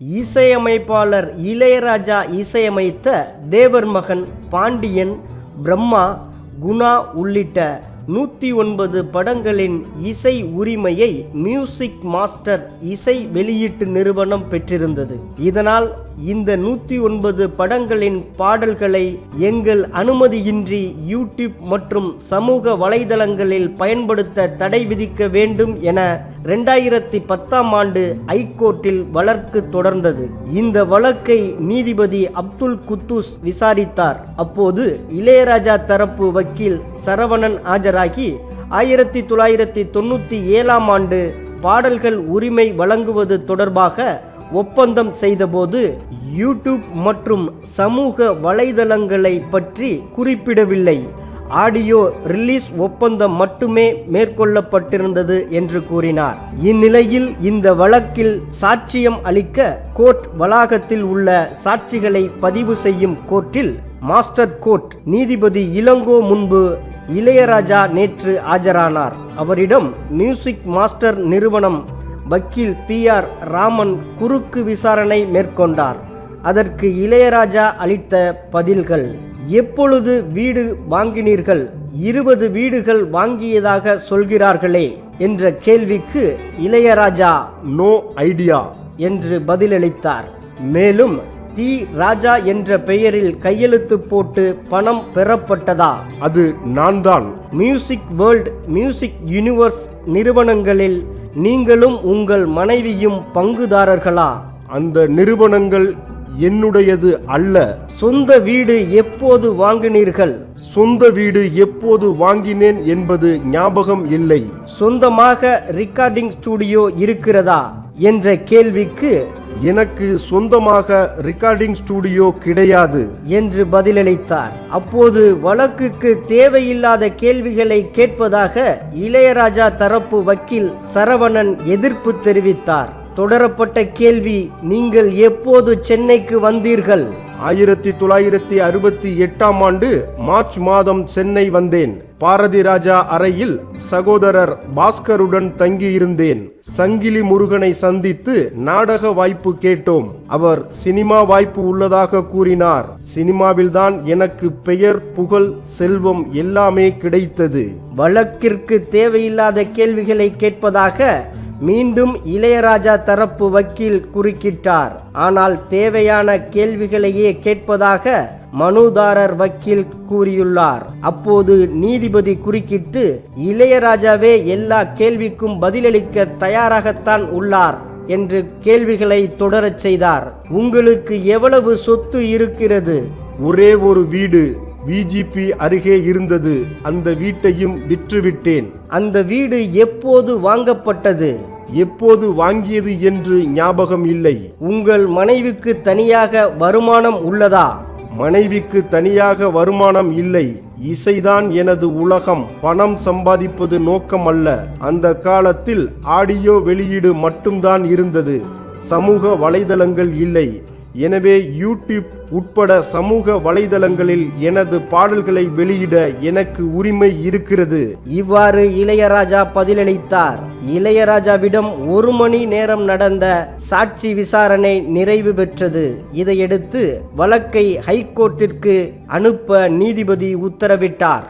இசையமைப்பாளர் இளையராஜா இசையமைத்த தேவர் மகன் பாண்டியன் பிரம்மா குணா உள்ளிட்ட நூற்றி ஒன்பது படங்களின் இசை உரிமையை மியூசிக் மாஸ்டர் இசை வெளியீட்டு நிறுவனம் பெற்றிருந்தது. இதனால் இந்த நூற்றி ஒன்பது படங்களின் பாடல்களை எங்கள் அனுமதியின்றி யூடியூப் மற்றும் சமூக வலைதளங்களில் பயன்படுத்த தடை விதிக்க வேண்டும் என ரெண்டாயிரத்தி பத்தாம் ஆண்டு ஐகோர்ட்டில் வழக்கு தொடர்ந்தது. இந்த வழக்கை நீதிபதி அப்துல் குத்தூஸ் விசாரித்தார். அப்போது இளையராஜா தரப்பு வக்கீல் சரவணன் ஆஜராகி ஆயிரத்தி தொள்ளாயிரத்தி தொண்ணூற்றி ஏழாம் ஆண்டு பாடல்கள் உரிமை வழங்குவது தொடர்பாக ஒப்பந்தம் செய்தபோது யூடியூப் மற்றும் சமூக வலைதளங்களை பற்றி குறிப்பிடவில்லை. ஆடியோ ரிலீஸ் ஒப்பந்தம் மட்டுமே மேற்கொள்ளப்பட்டிருந்தது என்று கூறினார். இந்நிலையில் இந்த வழக்கில் சாட்சியம் அளிக்க கோர்ட் வளாகத்தில் உள்ள சாட்சிகளை பதிவு செய்யும் கோர்ட்டில் மாஸ்டர் கோர்ட் நீதிபதி இளங்கோ முன்பு இளையராஜா நேற்று ஆஜரானார். அவரிடம் மியூசிக் மாஸ்டர் நிறுவனம் வக்கீல் பி ஆர் ராமன் குறுக்கு விசாரணை மேற்கொண்டார். அதற்கு இளையராஜா அளித்த பதில்கள் எப்பொழுது வீடு வாங்கினீர்கள்? இருபது வீடுகள் வாங்கியதாக சொல்கிறார்களே என்ற கேள்விக்கு இளையராஜா நோ ஐடியா என்று பதிலளித்தார். மேலும் டி. ராஜா என்ற பெயரில் கையெழுத்து போட்டு பணம் பெறப்பட்டதா? அது நான் தான் மியூசிக் வேர்ல்ட் மியூசிக் யூனிவர்ஸ் நிறுவனங்களில் நீங்களும் உங்கள் மனைவியும் பங்குதாரர்களா? அந்த நிறுவனங்கள் என்னுடையது அல்ல. சொந்த வீடு எப்போது வாங்கினீர்கள்? சொந்த வீடு எப்போது வாங்கினேன் என்பது ஞாபகம் இல்லை. சொந்தமாக ரெக்கார்டிங் ஸ்டுடியோ இருக்கிறதா? என்ற கேள்விக்கு எனக்கு சொந்தமாக ரெக்கார்டிங் ஸ்டுடியோ கிடையாது. என்று பதிலளித்தார். அப்போது வழக்குக்கு தேவையில்லாத கேள்விகளை கேட்பதாக இளையராஜா தரப்பு வக்கீல் சரவணன் எதிர்ப்பு தெரிவித்தார். தொடரப்பட்ட கேள்வி நீங்கள் எப்போது சென்னைக்கு வந்தீர்கள்? ஆயிரத்தி தொள்ளாயிரத்தி அறுபத்தி எட்டாம் ஆண்டு மார்ச் மாதம் சென்னை வந்தேன். பாரதி ராஜா அறையில் சகோதரர் பாஸ்கருடன் தங்கியிருந்தேன். சங்கிலி முருகனை சந்தித்து நாடக வாய்ப்பு கேட்டோம். அவர் சினிமா வாய்ப்பு உள்ளதாக கூறினார். சினிமாவில்தான் எனக்கு பெயர் புகழ் செல்வம் எல்லாமே கிடைத்தது. வழக்கிற்கு தேவையில்லாத கேள்விகளை கேட்பதாக மீண்டும் இளையராஜா தரப்பு வக்கீல் குறுக்கிட்டார். ஆனால் தேவையான கேள்விகளையே கேட்பதாக மனுதாரர் வக்கீல் கூறியுள்ளார். அப்போது நீதிபதி குறுக்கிட்டு இளையராஜாவே எல்லா கேள்விக்கும் பதிலளிக்க தயாராகத்தான் உள்ளார் என்று கேள்விகளை தொடரச் செய்தார். உங்களுக்கு எவ்வளவு சொத்து இருக்கிறது? ஒரே ஒரு வீடு பிஜிபி அருகே இருந்தது. அந்த வீட்டையும் விற்றுவிட்டேன். அந்த வீடு எப்போது வாங்கப்பட்டது? எப்போது வாங்கியது என்று ஞாபகம் இல்லை. உங்கள் மனைவிக்கு தனியாக வருமானம் உள்ளதா? மனைவிக்கு தனியாக வருமானம் இல்லை. இசைதான் எனது உலகம். பணம் சம்பாதிப்பது நோக்கம் அல்ல. அந்த காலத்தில் ஆடியோ வெளியீடு மட்டும்தான் இருந்தது. சமூக வலைதளங்கள் இல்லை. எனவே யூடியூப் உட்பட சமூக வலைதளங்களில் எனது பாடல்களை வெளியிட எனக்கு உரிமை இருக்கிறது. இவ்வாறு இளையராஜா பதிலளித்தார். இளையராஜாவிடம் ஒரு மணி நேரம் நடந்த சாட்சி விசாரணை நிறைவு பெற்றது. இதையடுத்து வழக்கை ஹைகோர்ட்டிற்கு அனுப்ப நீதிபதி உத்தரவிட்டார்.